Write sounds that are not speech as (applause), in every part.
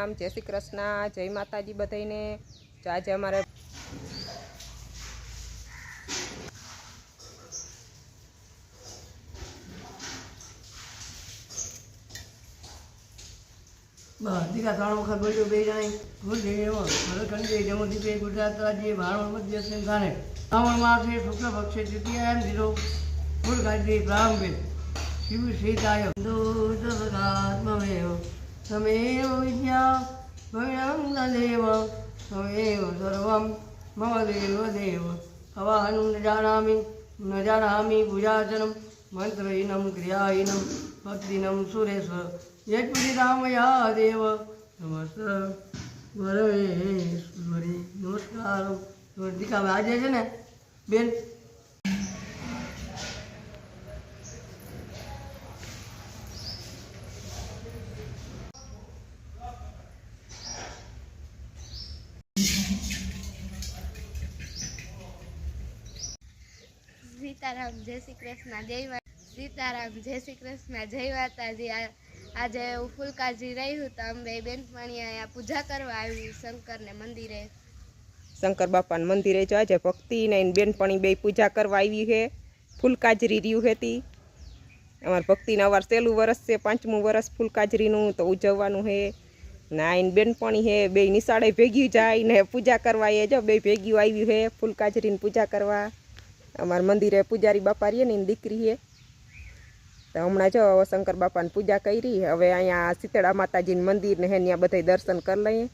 સીતારામ જય શ્રી કૃષ્ણ, જય માતાજી બધાને તો આજે અમારે બે ગુજરાત રાજ્ય ભાણવડ મધ્ય સેન ખાને શ્રાવણ માસે તૃતીયાયમ દીધો. ફૂલ કાઢી પ્રારંભે શિવ સીતાય દૂતભગાત્મમેવ વિદ્યા ભયં દેવ તમેવ સર્વમ મમ દેવ દેવ હવાનું ન જાનામિ ન જાનામિ પૂજાચનમ મંત્રહીનમ ક્રિયાહીનમ ભક્તિનમ સુરેશ્વર યજ્ઞ રામયા દેવ નમસ્ત વરવેશ્વરી નમસ્કાર આજે છે ને બેન સીતારામ, જય શ્રી કૃષ્ણ, જય સીતારામ, જય શ્રી કૃષ્ણ, જય માતાજી. આજે હું ફૂલકાજી રહી હું તો અમે બેનપણી અહીંયા પૂજા કરવા આવી શંકરને મંદિરે. શંકર બાપાના મંદિરે જો આજે ભક્તિ ને બેનપણી બે પૂજા કરવા આવી છે. ફૂલકાજરી રહ્યું હતી અમાર ભક્તિને અવાર સહેલું વરસ છે, પાંચમું વરસ ફૂલકાજરીનું તો ઉજવવાનું છે. ના એની બેનપણી છે, બે નિશાળે ભેગી જાય ને પૂજા કરવા એ જો બે ભેગી આવ્યું છે ફૂલકાજરીની પૂજા કરવા. અમારા મંદિરે પૂજારી બાપા રહીએ ને એની દીકરી છે તો હમણાં જો શંકર બાપાની પૂજા કરી, હવે અહીંયા શીતળા માતાજીનું મંદિર ને હે ત્યાં બધા દર્શન કરી લઈએ.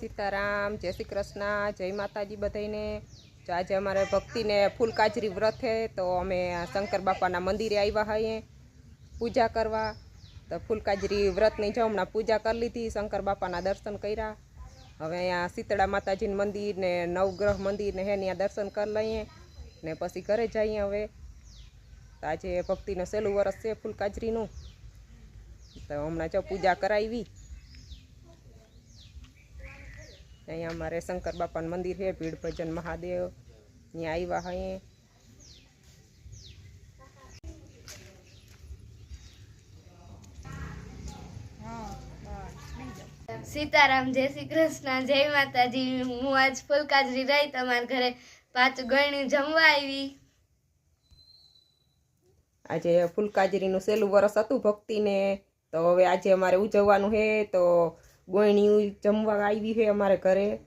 સીતારામ, જય શ્રી કૃષ્ણ, જય માતાજી બધાને તો આજે અમારે ભક્તિને ફૂલકાજરી વ્રત છે તો અમે શંકર બાપાના મંદિરે આવ્યા હઈએ પૂજા કરવા. તો ફૂલકાજરી વ્રતની જો હમણાં પૂજા કરી લીધી, શંકર બાપાના દર્શન કર્યા. હવે અહીંયા શીતળા માતાજીનું મંદિર ને નવગ્રહ મંદિર ને હે ત્યાં દર્શન કરી લઈએ ને પછી ઘરે જઈએ હવે. આજે ભક્તિનું સહેલું વરસ છે ફૂલકાજરીનું. તો હમણાં જો પૂજા કરાવી. અહીંયા અમારે શંકર બાપાનું મંદિર છે, ભીડ ભજન મહાદેવ. ત્યાં આવ્યા હઈએ. સીતારામ જય શ્રી કૃષ્ણ જય માતાજી. હું આજ ફૂલકાજરી રહી તમારા ઘરે પાંચ ગણી જમવા આવી. આજે ફૂલકાજરીનું સહેલું વરસ હતું ભક્તિને. તો હવે આજે અમારે ઉજવવાનું છે તો ગોયણી જમવા આવી છે અમારે ઘરે.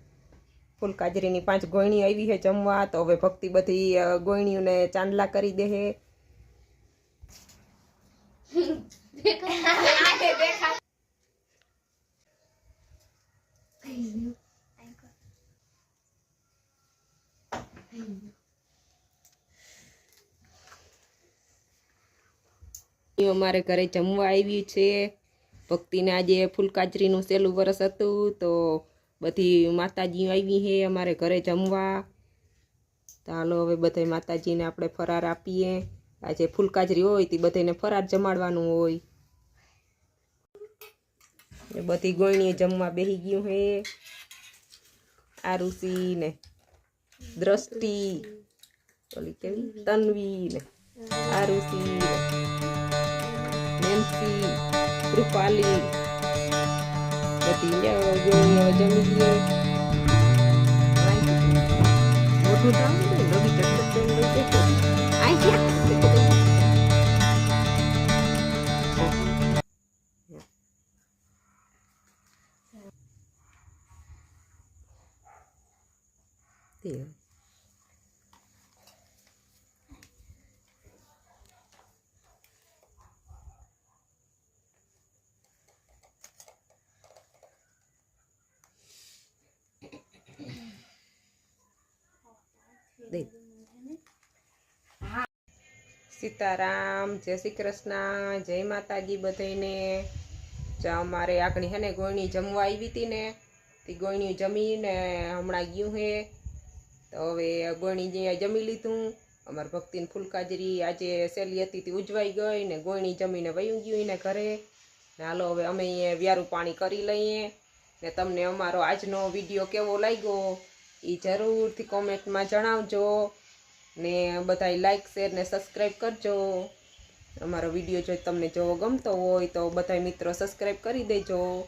ફૂલકાજરીની પાંચ ગોયણી આવી છે જમવા તો હવે ભક્તિ બધી ગોયણીઓને ચાંદલા કરી દે છે (laughs) અમારે ઘરે જમવા આવ્યું છે. ભક્તિને આજે ફૂલકાજરીનું સહેલું વરસ હતું તો બધી માતાજી આવી છે અમારે ઘરે જમવા. હાલો હવે બધા માતાજીને આપણે ફરાર આપીએ. આજે ફૂલકાજરી હોય તે બધાને ફરાર જમાડવાનું હોય. બધી ગોયણીએ જમવા બેસી ગયું હે. આરુષી ને દ્રષ્ટિ. ઓલી કેવી? તન્વી ને આરુષી નેન્સી. રૂપાલી. બધી લ્યો જમી ગયો મોટું છે રવિ ચટચટ તે સીતારામ, જય શ્રી કૃષ્ણ, જય માતાજી બધાને અમારે આગળ હે ને ગોયણી જમવા આવી હતી ને, તે ગોયણી જમીને હમણાં ગયું હે. તો હવે ગોયણી જે જમી લીધું, અમાર ભક્તિને ફૂલકાજરી આજે સહેલી હતી, તે ઉજવાઈ ગઈ ને ગોયણી જમીને વયું ગયું એને ઘરે. ને હાલો હવે અમે અહીંયા વ્યારું પાણી કરી લઈએ. ને તમને અમારો આજનો વીડિયો કેવો લાગ્યો એ જરૂરથી કોમેન્ટમાં જણાવજો. ને બધાય લાઈક શેર ને સબસ્ક્રાઈબ કરજો. અમારો વીડિયો જો તમને જો ગમતો હોય તો બધાય મિત્રો સબસ્ક્રાઈબ કરી દેજો.